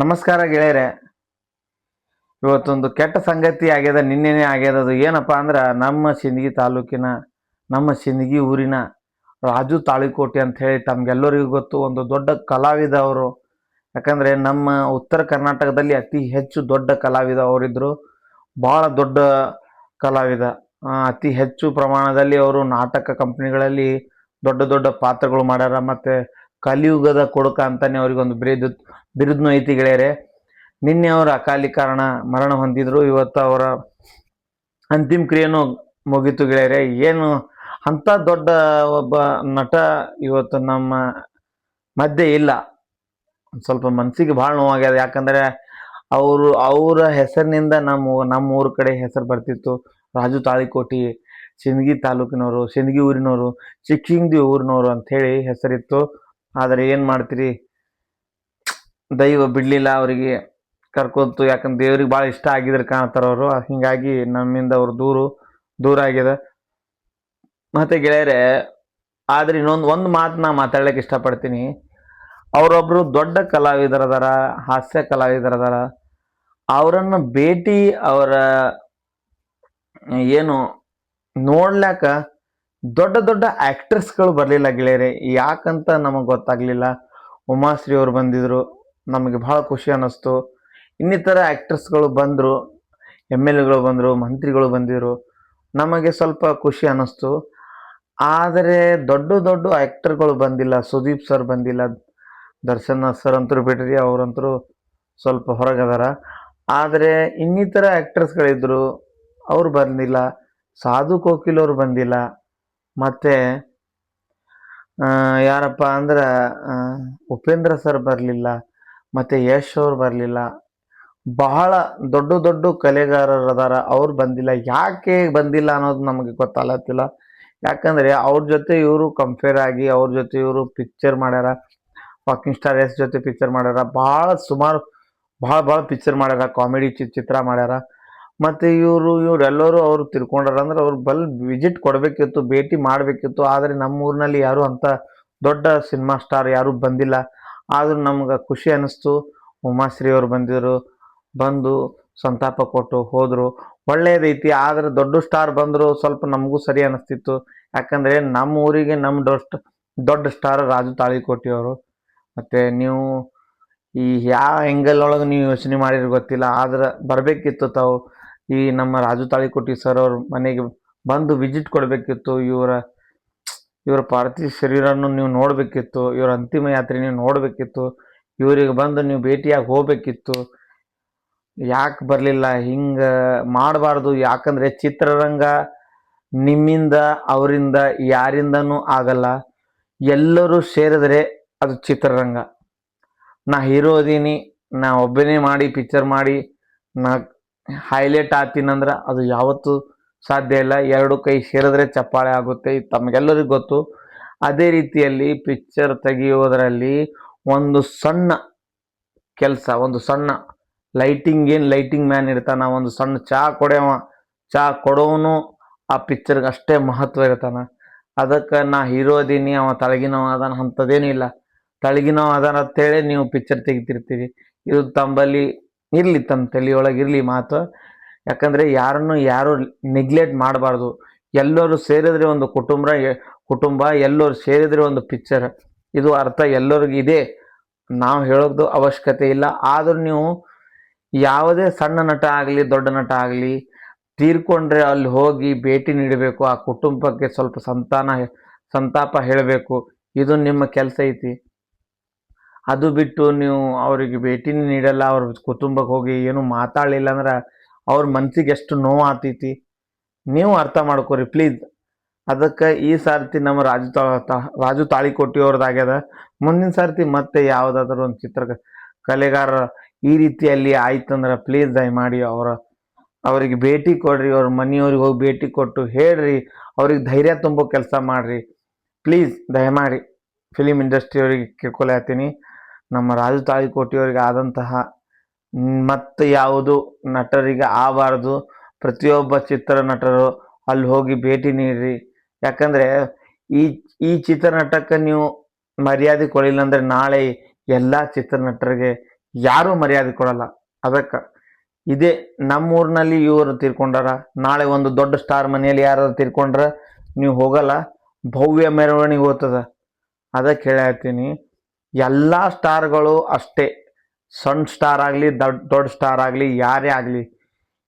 ನಮಸ್ಕಾರ ಗೆಳೆಯರೆ. ಇವತ್ತೊಂದು ಕೆಟ್ಟ ಸಂಗತಿ ಆಗ್ಯದ, ನಿನ್ನೆನೇ ಆಗ್ಯದ ಅದು ಏನಪ್ಪ ಅಂದ್ರೆ ನಮ್ಮ ಸಿಂದಗಿ ತಾಲೂಕಿನ, ನಮ್ಮ ಸಿಂದಗಿ ಊರಿನ ರಾಜು ತಾಳಿಕೋಟೆ ಅಂತ ಹೇಳಿ ತಮ್ಗೆಲ್ಲರಿಗೂ ಗೊತ್ತು, ಒಂದು ದೊಡ್ಡ ಕಲಾವಿದ ಅವರು. ಯಾಕಂದ್ರೆ ನಮ್ಮ ಉತ್ತರ ಕರ್ನಾಟಕದಲ್ಲಿ ಅತಿ ಹೆಚ್ಚು ದೊಡ್ಡ ಕಲಾವಿದ ಅವರಿದ್ರು. ಬಹಳ ದೊಡ್ಡ ಕಲಾವಿದ. ಅತಿ ಹೆಚ್ಚು ಪ್ರಮಾಣದಲ್ಲಿ ಅವರು ನಾಟಕ ಕಂಪನಿಗಳಲ್ಲಿ ದೊಡ್ಡ ದೊಡ್ಡ ಪಾತ್ರಗಳು ಮಾಡ್ಯಾರ. ಮತ್ತೆ ಕಲಿಯುಗದ ಕೊಡುಕ ಅಂತಾನೆ ಅವ್ರಿಗೊಂದು ಬಿರುದು, ಬಿರುದ್ನು ಐತಿ ಗೆಳೆಯರೆ. ನಿನ್ನೆ ಅವರ ಅಕಾಲಿ ಕಾರಣ ಮರಣ ಹೊಂದಿದ್ರು. ಇವತ್ತು ಅವರ ಅಂತಿಮ ಕ್ರಿಯೆನೂ ಮುಗೀತು ಗೆಳೆಯರೆ. ಏನು ಅಂತ ದೊಡ್ಡ ಒಬ್ಬ ನಟ ಇವತ್ತು ನಮ್ಮ ಮಧ್ಯೆ ಇಲ್ಲ. ಸ್ವಲ್ಪ ಮನಸ್ಸಿಗೆ ಭಾಳ ನೋವಾಗ್ಯದ. ಯಾಕಂದ್ರೆ ಅವರು, ಅವರ ಹೆಸರಿನಿಂದ ನಮ್ಮ ನಮ್ಮ ಊರ ಕಡೆ ಹೆಸರು ಬರ್ತಿತ್ತು. ರಾಜು ತಾಳಿಕೋಟಿ ಸಿಂದಗಿ ತಾಲೂಕಿನವರು ಸಿಂದಗಿ ಊರಿನವರು, ಚಿಕ್ಕಿಂಗ್ದಿ ಊರಿನವರು ಅಂತ ಹೇಳಿ ಹೆಸರಿತ್ತು. ಆದರೆ ಏನು ಮಾಡ್ತೀರಿ? ದೈವ ಬಿಡಲಿಲ್ಲ ಅವರಿಗೆ ಕರ್ಕೊತು. ಯಾಕಂದ್ರೆ ದೇವ್ರಿಗೆ ಭಾಳ ಇಷ್ಟ ಆಗಿದ್ರೆ ಕಾಣ್ತಾರವರು. ಹಿಂಗಾಗಿ ನಮ್ಮಿಂದ ಅವ್ರು ದೂರು, ದೂರ ಆಗಿದೆ ಮತ್ತೆ ಗೆಳೆಯರೆ, ಆದ್ರೆ ಇನ್ನೊಂದು, ಒಂದು ಮಾತು ನಾ ಮಾತಾಡ್ಲಿಕ್ಕೆ ಇಷ್ಟಪಡ್ತೀನಿ. ಅವರೊಬ್ಬರು ದೊಡ್ಡ ಕಲಾವಿದರದಾರ ಹಾಸ್ಯ ಕಲಾವಿದರದಾರ ಅವರನ್ನು ಭೇಟಿ ಅವರ ಏನು ನೋಡ್ಲಾಕ ದೊಡ್ಡ ದೊಡ್ಡ ಆ್ಯಕ್ಟ್ರೆಸ್ಗಳು ಬರಲಿಲ್ಲ ಗೆಳೆಯರೆ. ಯಾಕಂತ ನಮಗೆ ಗೊತ್ತಾಗಲಿಲ್ಲ. ಉಮಾಶ್ರೀ ಅವರು ಬಂದಿದ್ರು. ನಮಗೆ ಭಾಳ ಖುಷಿ ಅನ್ನಿಸ್ತು. ಇನ್ನಿತರ ಆ್ಯಕ್ಟ್ರೆಸ್ಗಳು ಬಂದರು. ಎಂ ಎಲ್ ಎಗಳು ಬಂದರು, ಮಂತ್ರಿಗಳು ಬಂದಿದ್ರು. ನಮಗೆ ಸ್ವಲ್ಪ ಖುಷಿ ಅನ್ನಿಸ್ತು. ಆದರೆ ದೊಡ್ಡ ದೊಡ್ಡ ಆ್ಯಕ್ಟರ್ಗಳು ಬಂದಿಲ್ಲ. ಸುದೀಪ್ ಸರ್ ಬಂದಿಲ್ಲ. ದರ್ಶನ್ ಸರ್ ಅಂತರೂ ಬಿಡ್ರಿ ಅವರಂತರೂ ಸ್ವಲ್ಪ ಹೊರಗದಾರ. ಆದರೆ ಇನ್ನಿತರ ಆ್ಯಕ್ಟ್ರೆಸ್ಗಳಿದ್ದರು ಅವ್ರು ಬಂದಿಲ್ಲ ಸಾಧು ಕೋಕಿಲ್ ಅವರು ಬಂದಿಲ್ಲ. ಮತ್ತೆ ಯಾರಪ್ಪ ಅಂದ್ರೆ ಉಪೇಂದ್ರ ಸರ್ ಬರಲಿಲ್ಲ, ಮತ್ತೆ ಯಶ್ ಅವ್ರು ಬರಲಿಲ್ಲ. ಬಹಳ ದೊಡ್ಡ ದೊಡ್ಡ ಕಲೆಗಾರರು ಅದಾರ, ಅವ್ರು ಬಂದಿಲ್ಲ. ಯಾಕೆ ಬಂದಿಲ್ಲ ಅನ್ನೋದು ನಮಗೆ ಗೊತ್ತಾಗತ್ತಿಲ್ಲ ಯಾಕಂದ್ರೆ ಅವ್ರ ಜೊತೆ ಇವರು ಕಂಪೇರ್ ಆಗಿ, ಅವ್ರ ಜೊತೆ ಇವರು ಪಿಕ್ಚರ್ ಮಾಡ್ಯಾರ. ವಾಕಿಂಗ್ ಸ್ಟಾರ್ ಎಸ್ ಜೊತೆ ಪಿಕ್ಚರ್ ಮಾಡ್ಯಾರ. ಭಾಳ ಸುಮಾರು ಭಾಳ ಭಾಳ ಪಿಕ್ಚರ್ ಮಾಡ್ಯಾರ. ಕಾಮಿಡಿ ಚಿತ್ರ ಮಾಡ್ಯಾರ. ಮತ್ತೆ ಇವರು, ಇವರೆಲ್ಲರೂ ಅವ್ರು ತಿಳ್ಕೊಂಡಾರ ಅಂದ್ರೆ ಅವ್ರು ಬಲ್ ವಿಸಿಟ್ ಕೊಡಬೇಕಿತ್ತು, ಭೇಟಿ ಮಾಡಬೇಕಿತ್ತು. ಆದರೆ ನಮ್ಮ ಊರಿನಲ್ಲಿ ಯಾರು ಅಂತ ದೊಡ್ಡ ಸಿನಿಮಾ ಸ್ಟಾರ್ ಯಾರು ಬಂದಿಲ್ಲ. ಆದ್ರೂ ನಮ್ಗೆ ಖುಷಿ ಅನ್ನಿಸ್ತು ಉಮಾಶ್ರೀ ಅವ್ರು ಬಂದಿದ್ರು, ಬಂದು ಸಂತಾಪ ಕೊಟ್ಟು ಹೋದ್ರು. ಒಳ್ಳೇದೈತಿ ಆದ್ರೆ ದೊಡ್ಡ ಸ್ಟಾರ್ ಬಂದ್ರು ಸ್ವಲ್ಪ ನಮಗೂ ಸರಿ ಅನಿಸ್ತಿತ್ತು. ಯಾಕಂದ್ರೆ ನಮ್ಮ ಊರಿಗೆ ನಮ್ಮ ದೊಡ್ಡ ದೊಡ್ಡ ಸ್ಟಾರ್ ರಾಜು ತಾಳಿಕೋಟಿ ಅವರು. ಮತ್ತೆ ನೀವು ಈ ಯಾವ ಎಂಗಲ್ ಒಳಗೆ ನೀವು ಯೋಚನೆ ಮಾಡಿರೋ ಗೊತ್ತಿಲ್ಲ. ಆದ್ರೆ ಬರಬೇಕಿತ್ತು ತಾವು. ಈ ನಮ್ಮ ರಾಜು ತಾಳಿಕೋಟಿ ಸರ್ ಅವ್ರ ಮನೆಗೆ ಬಂದು ವಿಸಿಟ್ ಕೊಡಬೇಕಿತ್ತು. ಇವರ ಇವರ ಪಾರ್ಥಿವ ಶರೀರವನ್ನು ನೀವು ನೋಡಬೇಕಿತ್ತು. ಇವರ ಅಂತಿಮ ಯಾತ್ರೆ ನೀವು ನೋಡಬೇಕಿತ್ತು. ಇವರಿಗೆ ಬಂದು ನೀವು ಭೇಟಿಯಾಗಿ ಹೋಗಬೇಕಿತ್ತು. ಯಾಕೆ ಬರಲಿಲ್ಲ? ಹಿಂಗೆ ಮಾಡಬಾರ್ದು. ಯಾಕಂದರೆ ಚಿತ್ರರಂಗ ನಿಮ್ಮಿಂದ, ಅವರಿಂದ, ಯಾರಿಂದನೂ ಆಗಲ್ಲ. ಎಲ್ಲರೂ ಸೇರಿದ್ರೆ ಅದು ಚಿತ್ರರಂಗ. ನಾ ಹೀರೋ ಅದೀನಿ ನಾ ಒಬ್ಬನೇ ಮಾಡಿ ಪಿಕ್ಚರ್ ಮಾಡಿ, ನಾ ಹೈಲೈಟ್ ಆತೀನಂದ್ರೆ ಅದು ಯಾವತ್ತೂ ಸಾಧ್ಯ ಇಲ್ಲ. ಎರಡು ಕೈ ಸೇರಿದ್ರೆ ಚಪ್ಪಾಳೆ ಆಗುತ್ತೆ. ಇದು ತಮಗೆಲ್ಲರಿಗೂ ಗೊತ್ತು. ಅದೇ ರೀತಿಯಲ್ಲಿ ಪಿಕ್ಚರ್ ತೆಗೆಯೋದರಲ್ಲಿ ಒಂದು ಸಣ್ಣ ಕೆಲಸ, ಒಂದು ಸಣ್ಣ ಲೈಟಿಂಗ್ ಏನು ಲೈಟಿಂಗ್ ಮ್ಯಾನ್ ಇರ್ತಾನ ಒಂದು ಸಣ್ಣ ಚಾ ಕೊಡೆಯವ ಚಾ ಕೊಡೋನು ಆ ಪಿಕ್ಚರ್ಗೆ ಅಷ್ಟೇ ಮಹತ್ವ ಇರ್ತಾನ. ಅದಕ್ಕೆ ನಾ ಹೀರೋ ಅದೀನಿ, ಅವ ತಳಗಿನವ ಅದಾನ ಅಂಥದ್ದೇನೂ ಇಲ್ಲ. ತಳಗಿನವ ಅದಾನ ಅಂತೇಳಿ ನೀವು ಪಿಕ್ಚರ್ ತೆಗಿತಿರ್ತೀರಿ. ಇದು ತಮ್ಮಲ್ಲಿ ಇರಲಿ ತಮ್ಮ ತಲೆಯೊಳಗೆ ಇರಲಿ ಮಾತು. ಯಾಕಂದರೆ ಯಾರನ್ನು ಯಾರು ನೆಗ್ಲೆಕ್ಟ್ ಮಾಡಬಾರ್ದು. ಎಲ್ಲರೂ ಸೇರಿದ್ರೆ ಒಂದು ಕುಟುಂಬ ಕುಟುಂಬ, ಎಲ್ಲರೂ ಸೇರಿದ್ರೆ ಒಂದು ಪಿಕ್ಚರ್ ಇದು ಅರ್ಥ ಎಲ್ಲರಿಗೂ ಇದೆ. ನಾವು ಹೇಳೋದು ಅವಶ್ಯಕತೆ ಇಲ್ಲ. ಆದರೂ ನೀವು ಯಾವುದೇ ಸಣ್ಣ ನಟ ಆಗಲಿ, ದೊಡ್ಡ ನಟ ಆಗಲಿ, ತೀರ್ಕೊಂಡ್ರೆ ಅಲ್ಲಿ ಹೋಗಿ ಭೇಟಿ ನೀಡಬೇಕು. ಆ ಕುಟುಂಬಕ್ಕೆ ಸ್ವಲ್ಪ ಸಂತಾನ, ಸಂತಾಪ ಹೇಳಬೇಕು. ಇದು ನಿಮ್ಮ ಕೆಲಸ ಐತಿ. ಅದು ಬಿಟ್ಟು ನೀವು ಅವರಿಗೆ ಭೇಟಿನೇ ನೀಡಲ್ಲ, ಅವ್ರ ಕುಟುಂಬಕ್ಕೆ ಹೋಗಿ ಏನು ಮಾತಾಡಲಿಲ್ಲ ಅಂದ್ರೆ ಅವ್ರ ಮನಸ್ಸಿಗೆ ಎಷ್ಟು ನೋವು ಆತೈತಿ ನೀವು ಅರ್ಥ ಮಾಡ್ಕೊರಿ ಪ್ಲೀಸ್ ಅದಕ್ಕೆ ಈ ಸಾರ್ತಿ ನಮ್ಮ ರಾಜು ತಾ ರಾಜು ತಾಳಿಕೋಟಿ ಮುಂದಿನ ಸಾರ್ತಿ ಮತ್ತೆ ಯಾವುದಾದ್ರೂ ಒಂದು ಚಿತ್ರ ಕಲೆಗಾರ ಈ ರೀತಿಯಲ್ಲಿ ಆಯ್ತಂದ್ರೆ ಪ್ಲೀಸ್ ದಯಮಾಡಿ ಅವರ, ಅವರಿಗೆ ಭೇಟಿ ಕೊಡ್ರಿ, ಅವ್ರ ಮನೆಯವ್ರಿಗೆ ಹೋಗಿ ಭೇಟಿ ಕೊಟ್ಟು ಹೇಳ್ರಿ, ಅವ್ರಿಗೆ ಧೈರ್ಯ ತುಂಬೋ ಕೆಲಸ ಮಾಡಿರಿ. ಪ್ಲೀಸ್ ದಯಮಾಡಿ ಫಿಲಿಮ್ ಇಂಡಸ್ಟ್ರಿಯವರಿಗೆ ಕೇಳ್ಕೊಳತ್ತೀನಿ ನಮ್ಮ ರಾಜು ತಾಳಿಕೋಟಿಯವರಿಗೆ ಆದಂತಹ ಮತ್ತು ಯಾವುದು ನಟರಿಗೆ ಆಗಬಾರ್ದು. ಪ್ರತಿಯೊಬ್ಬ ಚಿತ್ರ ನಟರು ಅಲ್ಲಿ ಹೋಗಿ ಭೇಟಿ ನೀಡ್ರಿ ಯಾಕಂದರೆ ಈ ಈ ಚಿತ್ರನಟಕ್ಕೆ ನೀವು ಮರ್ಯಾದೆ ಕೊಡಲಿಲ್ಲ ಅಂದರೆ ನಾಳೆ ಎಲ್ಲ ಚಿತ್ರನಟರಿಗೆ ಯಾರೂ ಮರ್ಯಾದೆ ಕೊಡಲ್ಲ. ಅದಕ್ಕೆ ಇದೇ ನಮ್ಮೂರಿನಲ್ಲಿ ಇವರು ತೀರ್ಕೊಂಡಾರ. ನಾಳೆ ಒಂದು ದೊಡ್ಡ ಸ್ಟಾರ್ ಮನೆಯಲ್ಲಿ ಯಾರಾದ್ರು ತೀರ್ಕೊಂಡ್ರೆ ನೀವು ಹೋಗಲ್ಲ. ಭವ್ಯ ಮೆರವಣಿಗೆ ಹೋಗ್ತದ. ಅದಕ್ಕೆ ಹೇಳತ್ತೀನಿ ಎಲ್ಲ ಸ್ಟಾರ್ಗಳು ಅಷ್ಟೇ. ಸಣ್ಣ ಸ್ಟಾರ್ ಆಗಲಿ ದೊಡ್ಡ ದೊಡ್ಡ ಸ್ಟಾರ್ ಆಗಲಿ, ಯಾರೇ ಆಗಲಿ,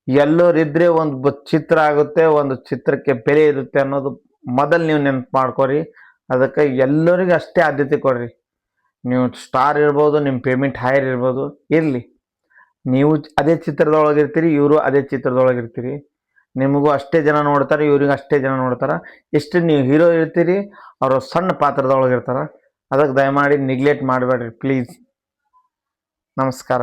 ಎಲ್ಲರಿದ್ರೆ ಒಂದು ಚಿತ್ರ ಆಗುತ್ತೆ, ಒಂದು ಚಿತ್ರಕ್ಕೆ ಬೆಲೆ ಇರುತ್ತೆ ಅನ್ನೋದು ಮೊದಲು ನೀವು ನೆನಪು ಮಾಡ್ಕೊರಿ. ಅದಕ್ಕೆ ಎಲ್ಲರಿಗೂ ಅಷ್ಟೇ ಆದ್ಯತೆ ಕೊಡ್ರಿ. ನೀವು ಸ್ಟಾರ್ ಇರ್ಬೋದು ನಿಮ್ಮ ಪೇಮೆಂಟ್ ಹೈಯರ್ ಇರ್ಬೋದು, ಇರಲಿ. ನೀವು ಅದೇ ಚಿತ್ರದೊಳಗೆ ಇರ್ತೀರಿ, ಇವರು ಅದೇ ಚಿತ್ರದೊಳಗೆ ಇರ್ತೀರಿ. ನಿಮಗೂ ಅಷ್ಟೇ ಜನ ನೋಡ್ತಾರೆ, ಇವ್ರಿಗೆ ಅಷ್ಟೇ ಜನ ನೋಡ್ತಾರೆ. ಎಷ್ಟು ನೀವು ಹೀರೋ ಇರ್ತೀರಿ, ಅವರು ಸಣ್ಣ ಪಾತ್ರದೊಳಗೆ ಇರ್ತಾರೆ. ಅದಕ್ಕೆ ದಯಮಾಡಿ ನಿಗ್ಲೆಕ್ಟ್ ಮಾಡಬೇಡ್ರಿ ಪ್ಲೀಸ್ ನಮಸ್ಕಾರ.